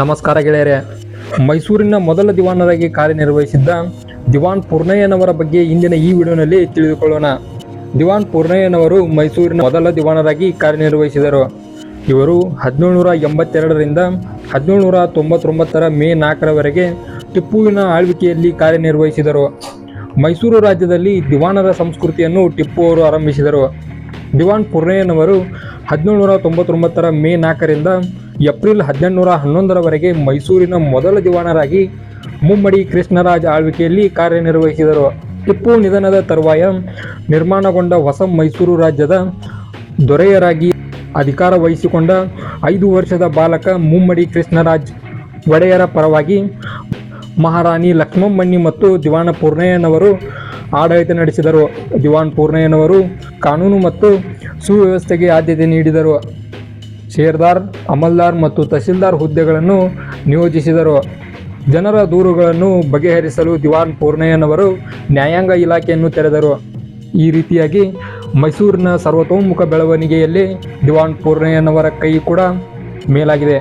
ನಮಸ್ಕಾರ ಗೆಳೆಯರೇ. ಮೈಸೂರಿನ ಮೊದಲ ದಿವಾನರಾಗಿ ಕಾರ್ಯನಿರ್ವಹಿಸಿದ್ದ ದಿವಾನ್ ಪೂರ್ಣಯ್ಯನವರ ಬಗ್ಗೆ ಇಂದಿನ ಈ ವಿಡಿಯೋನಲ್ಲಿ ತಿಳಿದುಕೊಳ್ಳೋಣ. ದಿವಾನ್ ಪೂರ್ಣಯ್ಯನವರು ಮೈಸೂರಿನ ಮೊದಲ ದಿವಾನರಾಗಿ ಕಾರ್ಯನಿರ್ವಹಿಸಿದರು. ಇವರು ಹದಿನೇಳುನೂರ ಎಂಬತ್ತೆರಡರಿಂದ ಹದಿನೇಳುನೂರ ತೊಂಬತ್ತೊಂಬತ್ತರ ಮೇ ನಾಲ್ಕರವರೆಗೆ ಟಿಪ್ಪುವಿನ ಆಳ್ವಿಕೆಯಲ್ಲಿ ಕಾರ್ಯನಿರ್ವಹಿಸಿದರು. ಮೈಸೂರು ರಾಜ್ಯದಲ್ಲಿ ದಿವಾನರ ಸಂಸ್ಕೃತಿಯನ್ನು ಟಿಪ್ಪು ಅವರು ಆರಂಭಿಸಿದರು. ದಿವಾನ್ ಪೂರ್ಣಯ್ಯನವರು ಹದಿನೇಳುನೂರ ತೊಂಬತ್ತೊಂಬತ್ತರ ಮೇ ನಾಲ್ಕರಿಂದ ಏಪ್ರಿಲ್ ಹದಿನೆಂಟುನೂರ ಹನ್ನೊಂದರವರೆಗೆ ಮೈಸೂರಿನ ಮೊದಲ ದಿವಾನರಾಗಿ ಮುಮ್ಮಡಿ ಕೃಷ್ಣರಾಜ ಆಳ್ವಿಕೆಯಲ್ಲಿ ಕಾರ್ಯನಿರ್ವಹಿಸಿದರು. ಟಿಪ್ಪು ನಿಧನದ ತರುವಾಯ ನಿರ್ಮಾಣಗೊಂಡ ಹೊಸ ಮೈಸೂರು ರಾಜ್ಯದ ದೊರೆಯರಾಗಿ ಅಧಿಕಾರ ವಹಿಸಿಕೊಂಡ ಐದು ವರ್ಷದ ಬಾಲಕ ಮುಮ್ಮಡಿ ಕೃಷ್ಣರಾಜ್ ಒಡೆಯರ ಪರವಾಗಿ ಮಹಾರಾಣಿ ಲಕ್ಷ್ಮಮ್ಮಣ್ಣಿ ಮತ್ತು ದಿವಾನ ಪೂರ್ಣಯ್ಯನವರು ಆಡಳಿತ ನಡೆಸಿದರು. ದಿವಾನ್ ಪೂರ್ಣಯ್ಯನವರು ಕಾನೂನು ಮತ್ತು ಸುವ್ಯವಸ್ಥೆಗೆ ಆದ್ಯತೆ ನೀಡಿದರು. ಶೇರ್ದಾರ್, ಅಮಲ್ದಾರ್ ಮತ್ತು ತಹಶೀಲ್ದಾರ್ ಹುದ್ದೆಗಳನ್ನು ನಿಯೋಜಿಸಿದರು. ಜನರ ದೂರುಗಳನ್ನು ಬಗೆಹರಿಸಲು ದಿವಾನ್ ಪೂರ್ಣಯ್ಯನವರು ನ್ಯಾಯಾಂಗ ಇಲಾಖೆಯನ್ನು ತೆರೆದರು. ಈ ರೀತಿಯಾಗಿ ಮೈಸೂರಿನ ಸರ್ವತೋಮುಖ ಬೆಳವಣಿಗೆಯಲ್ಲಿ ದಿವಾನ್ ಪೂರ್ಣಯ್ಯನವರ ಕೈ ಕೂಡ ಮೇಲಾಗಿದೆ.